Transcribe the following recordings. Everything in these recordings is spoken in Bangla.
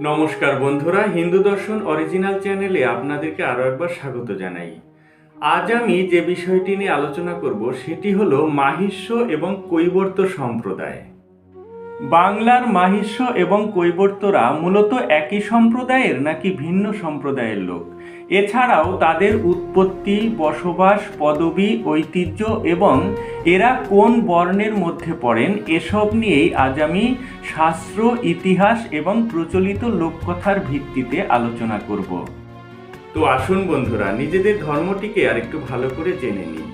নমস্কার বন্ধুরা, হিন্দু দর্শন অরিজিনাল চ্যানেলে আপনাদেরকে আরও একবার স্বাগত জানাই। আজ আমি যে বিষয়টি নিয়ে আলোচনা করব, সেটি হল মাহিষ্য এবং কৈবর্ত সম্প্রদায়। বাংলার মাহিষ্য এবং কৈবর্তরা মূলত একই সম্প্রদায়ের নাকি ভিন্ন সম্প্রদায়ের লোক? এছাড়াও তাদের উৎপত্তি, বসবাস, পদবি, ঐতিহ্য এবং এরা কোন বর্ণের মধ্যে পড়েন এসব নিয়েই আজ আমি শাস্ত্র, ইতিহাস এবং প্রচলিত লোককথার ভিত্তিতে আলোচনা করব। তো আসুন বন্ধুরা, নিজেদের ধর্মটিকে আরেকটু ভালো করে জেনে নিই।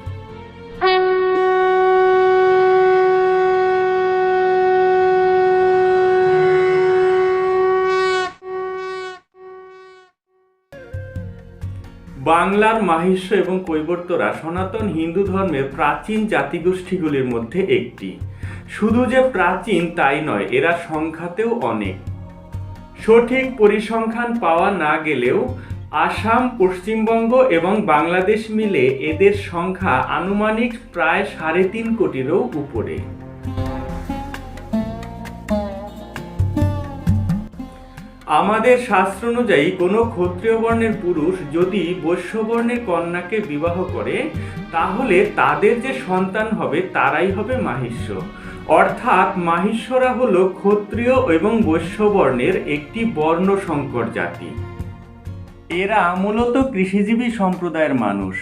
বাংলার মাহিষ্য এবং কৈবর্তরা সনাতন হিন্দু ধর্মের প্রাচীন জাতিগোষ্ঠীগুলির মধ্যে একটি। শুধু যে প্রাচীন তাই নয়, এরা সংখ্যাতেও অনেক। সঠিক পরিসংখ্যান পাওয়া না গেলেও আসাম, পশ্চিমবঙ্গ এবং বাংলাদেশ মিলে এদের সংখ্যা আনুমানিক প্রায় সাড়ে তিন কোটিরও উপরে। আমাদের শাস্ত্র অনুযায়ী কোনো ক্ষত্রিয় বর্ণের পুরুষ যদি বৈশ্য বর্ণের কন্যাকে বিবাহ করে, তাহলে তাদের যে সন্তান হবে, তারাই হবে মাহিষ্য। অর্থাৎ মাহিষ্যরা হলো ক্ষত্রিয় এবং বৈশ্য বর্ণের একটি বর্ণ সংকর জাতি। এরা মূলত কৃষিজীবী সম্প্রদায়ের মানুষ।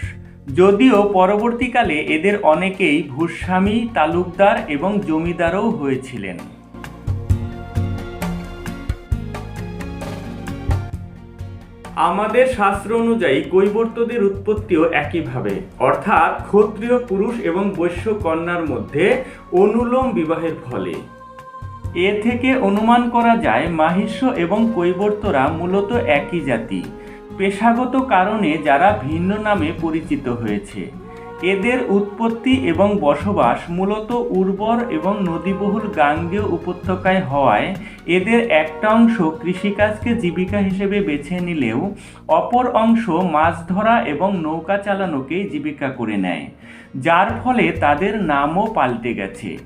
যদিও পরবর্তীকালে এদের অনেকেই ভূস্বামী, তালুকদার এবং জমিদারও হয়েছিলেন। আমাদের শাস্ত্র অনুযায়ী কৈবর্তদের উৎপত্তিও একইভাবে। অর্থাৎ ক্ষত্রিয় পুরুষ এবং বৈশ্য কন্যার মধ্যে অনুলোম বিবাহের ফলে। এ থেকে অনুমান করা যায়, মাহিষ্য এবং কৈবর্তরা মূলত একই জাতি। পেশাগত কারণে যারা ভিন্ন নামে পরিচিত হয়েছে। এদের উৎপত্তি এবং বসবাস মূলত উর্বর এবং নদীবহুল গাঙ্গেয় উপত্যকায় হওয়ায় এদের একটা অংশ কৃষিকাজকে জীবিকা হিসেবে বেছে নিলেও অপর অংশ মাছ ধরা এবং নৌকা চালানোকেই জীবিকা করে নেয়, যার ফলে তাদের নামও পাল্টে গেছে।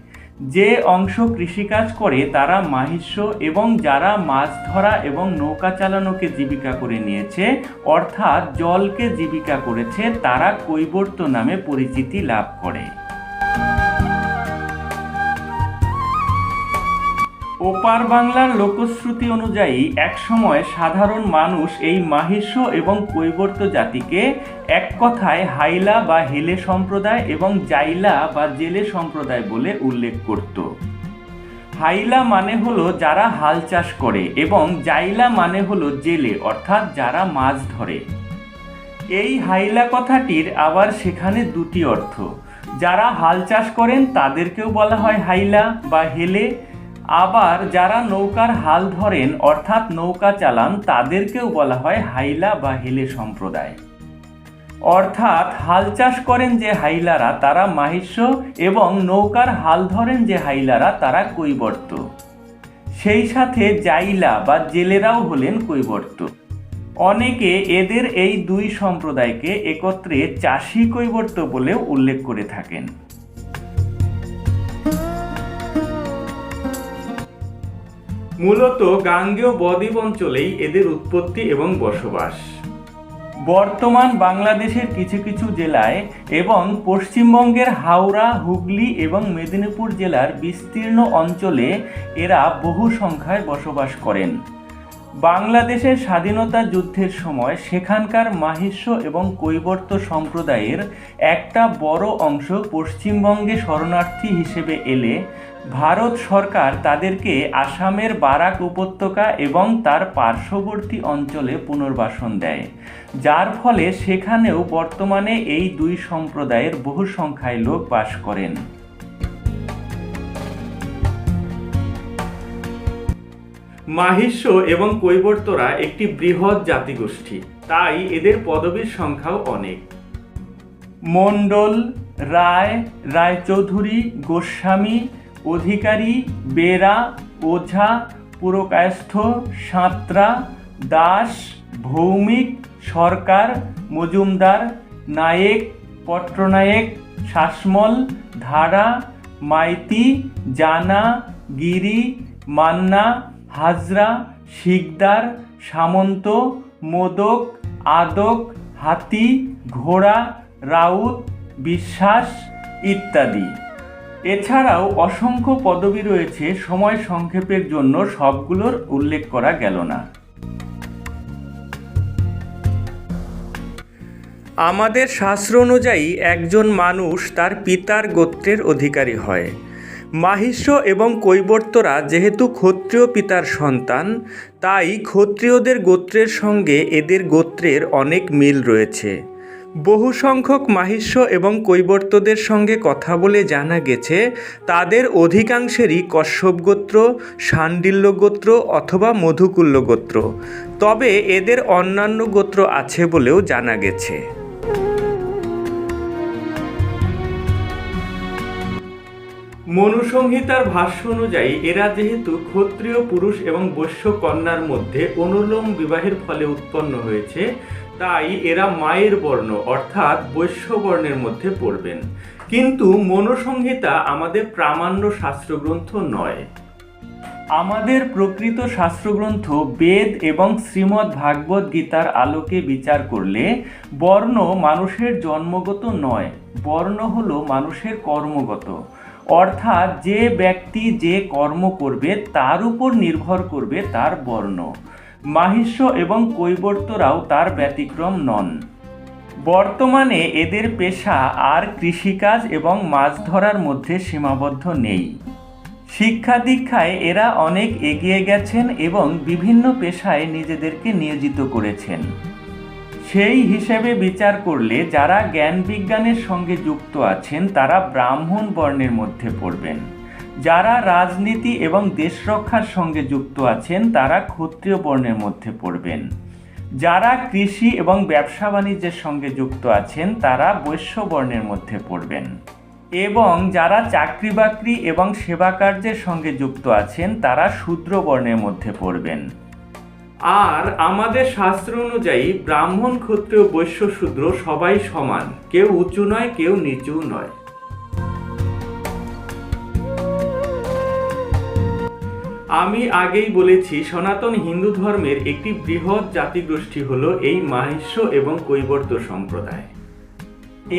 যে অংশ কৃষিকাজ করে তারা মাহিষ্য এবং যারা মাছ ধরা এবং নৌকা চালানোকে জীবিকা করে নিয়েছে, অর্থাৎ জলকে জীবিকা করেছে, তারা কৈবর্ত নামে পরিচিতি লাভ করে। ওপার বাংলার লোকশ্রুতি অনুযায়ী একসময় সাধারণ মানুষ এই মাহিষ্য এবং কৈবর্ত জাতিকে এক কথায় হাইলা বা হেলে সম্প্রদায় এবং জাইলা বা জেলে সম্প্রদায় বলে উল্লেখ করত। হাইলা মানে হলো যারা হাল চাষ করে এবং জাইলা মানে হলো জেলে, অর্থাৎ যারা মাছ ধরে। এই হাইলা কথাটির আবার সেখানে দুটি অর্থ। যারা হাল চাষ করেন তাদেরকেও বলা হয় হাইলা বা হেলে আবার যারা নৌকার হাল ধরেন, অর্থাৎ নৌকা চালান, তাদেরকেও বলা হয় হাইলা বা হেলে সম্প্রদায়। অর্থাৎ হাল চাষ করেন যে হাইলারা, তারা মাহিষ্য এবং নৌকার হাল ধরেন যে হাইলারা, তারা কৈবর্ত। সেই সাথে জাইলা বা জেলেরাও হলেন কৈবর্ত। অনেকে এদের এই দুই সম্প্রদায়কে একত্রে চাষি কৈবর্ত বলেও উল্লেখ করে থাকেন। মূলত গাঙ্গেয় বদ্বীপ অঞ্চলেই এদের উৎপত্তি এবং বসবাস। বর্তমান বাংলাদেশের কিছু কিছু জেলায় এবং পশ্চিমবঙ্গের হাওড়া, হুগলি এবং মেদিনীপুর জেলার বিস্তীর্ণ অঞ্চলে এরা বহু সংখ্যায় বসবাস করেন। বাংলাদেশের স্বাধীনতা যুদ্ধের সময় সেখানকার মাহিষ্য এবং কৈবর্ত সম্প্রদায়ের একটা বড় অংশ পশ্চিমবঙ্গে শরণার্থী হিসেবে এলে ভারত সরকার তাদেরকে আসামের বারাক উপত্যকা এবং তার পার্শ্ববর্তী অঞ্চলে পুনর্বাসন দেয়, যার ফলে সেখানেও বর্তমানে এই দুই সম্প্রদায়ের বহু সংখ্যায় লোক বাস করেন। মাহিষ্য এবং কৈবর্তরা একটি বৃহৎ জাতিগোষ্ঠী, তাই এদের পদবীর সংখ্যাও অনেক। মণ্ডল, রায়, রায়চৌধুরী, গোস্বামী অধিকারী, বেরা, ওঝা, পুরকায়স্থ, সাঁতরা, দাস, ভৌমিক, সরকার, মজুমদার, নায়েক, পট্টনায়েক, শাসমল, ধারা, মাইতি, জানা, গিরি, মান্না, হাজরা, শিকদার, সামন্ত, মোদক, আদক, হাতি, ঘোড়া, রাউত, বিশ্বাস ইত্যাদি। এছাড়াও অসংখ্য পদবি রয়েছে সময় সংক্ষেপের জন্য সবগুলোর উল্লেখ করা গেল না। আমাদের শাস্ত্র অনুযায়ী একজন মানুষ তার পিতার গোত্রের অধিকারী হয়। মাহিষ্য এবং কৈবর্তরা যেহেতু ক্ষত্রিয় পিতার সন্তান, তাই ক্ষত্রিয়দের গোত্রের সঙ্গে এদের গোত্রের অনেক মিল রয়েছে। বহু সংখ্যক মাহিষ্য এবং কৈবর্তদের সঙ্গে কথা বলে জানা গেছে, তাদের অধিকাংশেরই কশ্যপ গোত্র শাণ্ডিল্য গোত্র অথবা মধুকুল্য গোত্র। তবে এদের অন্যান্য গোত্র আছে বলেও জানা গেছে। মনুসংহিতার ভাষ্য অনুযায়ী, এরা যেহেতু ক্ষত্রিয় পুরুষ এবং বৈশ্য কন্যার মধ্যে অনুলোম বিবাহের ফলে উৎপন্ন হয়েছে তাই এরা মায়ের বর্ণ, অর্থাৎ বৈশ্য বর্ণের মধ্যে পড়বেন। কিন্তু মনুসংহিতা আমাদের প্রামাণ্য শাস্ত্রগ্রন্থ নয়। আমাদের প্রকৃত শাস্ত্রগ্রন্থ বেদ এবং শ্রীমদ্ ভাগবত গীতার আলোকে বিচার করলে বর্ণ মানুষের জন্মগত নয়, বর্ণ হল মানুষের কর্মগত। অর্থাৎ যে ব্যক্তি যে কর্ম করবে, তার উপর নির্ভর করবে তার বর্ণ। মাহিষ্য এবং কৈবর্তরাও তার ব্যতিক্রম নন। বর্তমানে এদের পেশা আর কৃষিকাজ এবং মাছ ধরার মধ্যে সীমাবদ্ধ নেই। শিক্ষা দীক্ষায় এরা অনেক এগিয়ে গেছেন এবং বিভিন্ন পেশায় নিজেদেরকে নিয়োজিত করেছেন। সেই হিসেবে বিচার করলে যারা জ্ঞান বিজ্ঞানের সঙ্গে যুক্ত আছেন, তারা ব্রাহ্মণ বর্ণের মধ্যে পড়বেন। যারা রাজনীতি এবং দেশ রক্ষার সঙ্গে যুক্ত আছেন, তারা ক্ষত্রিয় বর্ণের মধ্যে পড়বেন। যারা কৃষি এবং ব্যবসা বাণিজ্যের সঙ্গে যুক্ত আছেন, তারা বৈশ্য বর্ণের মধ্যে পড়বেন। এবং যারা চাকরি বাকরি এবং সেবা কার্যের সঙ্গে যুক্ত আছেন, তারা শূদ্র বর্ণের মধ্যে পড়বেন। আর আমাদের শাস্ত্র অনুযায়ী, ব্রাহ্মণ, ক্ষত্রিয়, বৈশ্য, শূদ্র সবাই সমান। কেউ উঁচু নয়, কেউ নিচু নয়। আমি আগেই বলেছি, সনাতন হিন্দু ধর্মের একটি বৃহৎ জাতিগোষ্ঠী হলো এই মাহিষ্য এবং কৈবর্ত সম্প্রদায়।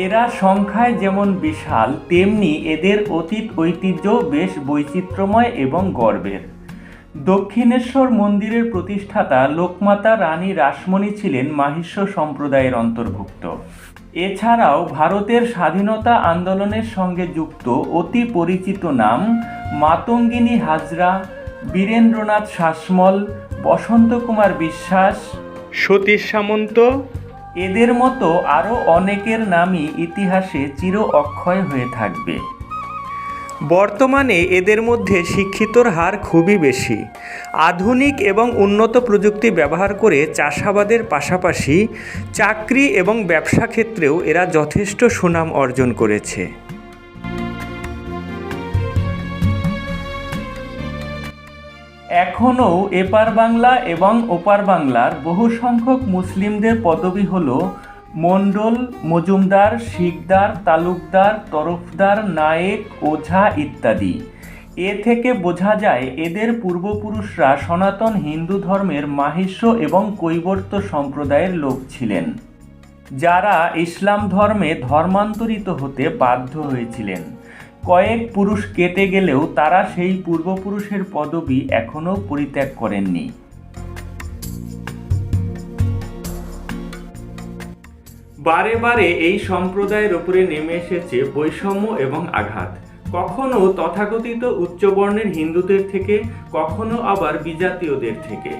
এরা সংখ্যায় যেমন বিশাল, তেমনি এদের অতীত ঐতিহ্য বেশ বৈচিত্র্যময় এবং গর্বের। দক্ষিণেশ্বর মন্দিরের প্রতিষ্ঠাতা লোকমাতা রানী রাসমণি ছিলেন মাহিষ্য সম্প্রদায়ের অন্তর্ভুক্ত। এছাড়াও ভারতের স্বাধীনতা আন্দোলনের সঙ্গে যুক্ত অতি পরিচিত নাম মাতঙ্গিনী হাজরা বীরেন্দ্রনাথ শাসমল বসন্ত কুমার বিশ্বাস। সতীশ সামন্ত। এদের মতো আরও অনেকের নামই ইতিহাসে চির অক্ষয় হয়ে থাকবে। বর্তমানে এদের মধ্যে শিক্ষিতর হার খুবই বেশি। আধুনিক এবং উন্নত প্রযুক্তি ব্যবহার করে চাষাবাদের পাশাপাশি চাকরি এবং ব্যবসা ক্ষেত্রেও এরা যথেষ্ট সুনাম অর্জন করেছে। এখনও এপার বাংলা এবং ওপার বাংলার বহু সংখ্যক মুসলিমদের পদবি হল মণ্ডল, মজুমদার, শিকদার, তালুকদার, তরফদার, নায়েক, ওঝা ইত্যাদি। এ থেকে বোঝা যায় এদের পূর্বপুরুষরা সনাতন হিন্দু ধর্মের মাহিষ্য এবং কৈবর্ত সম্প্রদায়ের লোক ছিলেন, যারা ইসলাম ধর্মে ধর্মান্তরিত হতে বাধ্য হয়েছিলেন। কয়েক পুরুষ কেটে গেলেও তারা সেই পূর্বপুরুষের পদবি এখনও পরিত্যাগ করেননি। বারে বারে এই সম্প্রদায়ের উপরে নেমে এসেছে বৈষম্য এবং আঘাত। কখনো তথাকথিত উচ্চবর্ণের হিন্দুদের থেকে, কখনো আবার বিজাতীয়দের থেকে।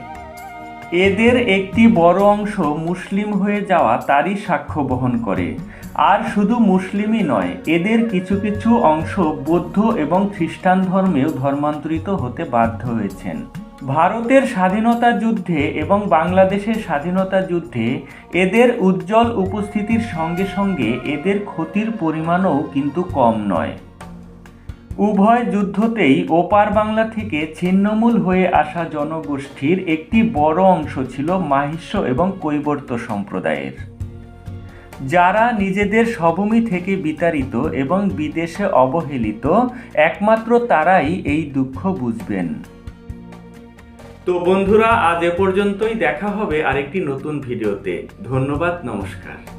এদের একটি বড় অংশ মুসলিম হয়ে যাওয়া তারই সাক্ষ্য বহন করে। আর শুধু মুসলিমই নয়, এদের কিছু কিছু অংশ বৌদ্ধ এবং খ্রিস্টান ধর্মেও ধর্মান্তরিত হতে বাধ্য হয়েছেন। ভারতের স্বাধীনতা যুদ্ধে এবং বাংলাদেশের স্বাধীনতা যুদ্ধে এদের উজ্জ্বল উপস্থিতির সঙ্গে সঙ্গে এদের ক্ষতির পরিমাণও কিন্তু কম নয়। উভয় যুদ্ধতেই ওপার বাংলা থেকে ছিন্নমূল হয়ে আসা জনগোষ্ঠীর একটি বড় অংশ ছিল মাহিষ্য এবং কৈবর্ত সম্প্রদায়ের। যারা নিজেদের স্বভূমি থেকে বিতাড়িত এবং বিদেশে অবহেলিত, একমাত্র তারাই এই দুঃখ বুঝবেন। তো বন্ধুরা, আজ এ পর্যন্তই। দেখা হবে আরেকটি নতুন ভিডিওতে। ধন্যবাদ, নমস্কার।